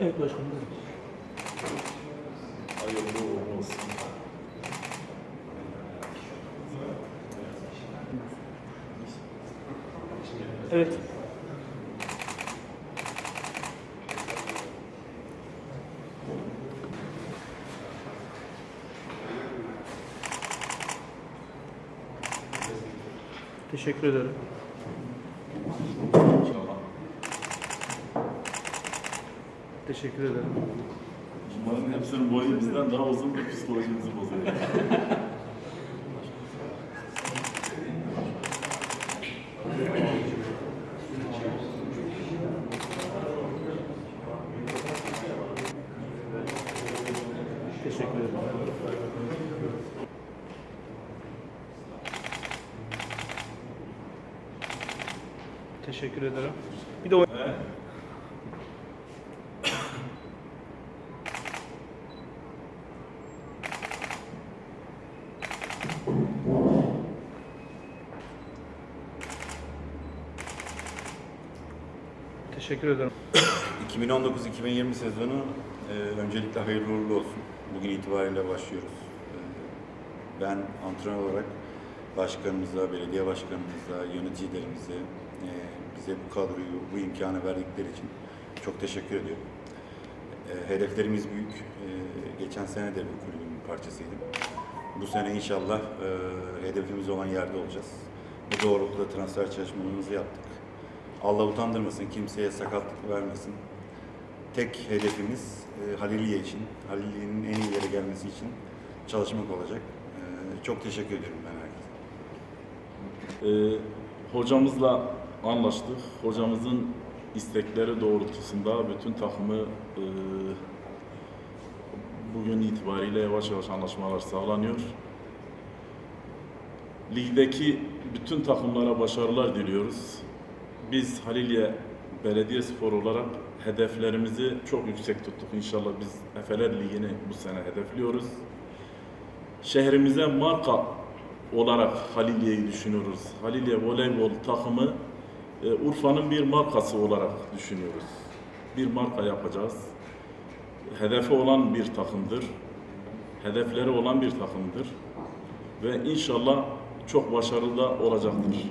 başkanım. Hayırlı uğurlu olsun. Evet. Teşekkür ederim. İnşallah. Teşekkür ederim. Bunların hepsinin boyu bizden daha uzun ve psikolojimizi bozuyor. Teşekkür ederim. Teşekkür ederim. Bir de o... Teşekkür ederim. 2019-2020 sezonu e, öncelikle hayırlı uğurlu olsun. Bugün itibariyle başlıyoruz. E, ben antrenör olarak başkanımıza, belediye başkanımıza, yöneticilerimize e, bize bu kadroyu, bu imkanı verdikleri için çok teşekkür ediyorum. E, hedeflerimiz büyük. E, geçen sene de bu kulübün bir parçasıydım. Bu sene inşallah e, hedefimiz olan yerde olacağız. Bu doğrultuda transfer çalışmalarımızı yaptık. Allah utandırmasın, kimseye sakatlık vermesin. Tek hedefimiz e, Haliliye için, Haliliye'nin en yere gelmesi için çalışmak olacak. E, çok teşekkür ediyorum ben herkese. Ee, hocamızla anlaştık. Hocamızın istekleri doğrultusunda bütün takımı e, bugün itibariyle yavaş yavaş anlaşmalar sağlanıyor. Ligdeki bütün takımlara başarılar diliyoruz. Biz Halilye Belediyespor olarak hedeflerimizi çok yüksek tuttuk. İnşallah biz Efeler Ligi'ni bu sene hedefliyoruz. Şehrimize marka olarak Halilye'yi düşünüyoruz. Halilye voleybol takımı e, Urfa'nın bir markası olarak düşünüyoruz. Bir marka yapacağız. Hedefi olan bir takımdır. Hedefleri olan bir takımdır. Ve inşallah çok başarılı da olacaktır.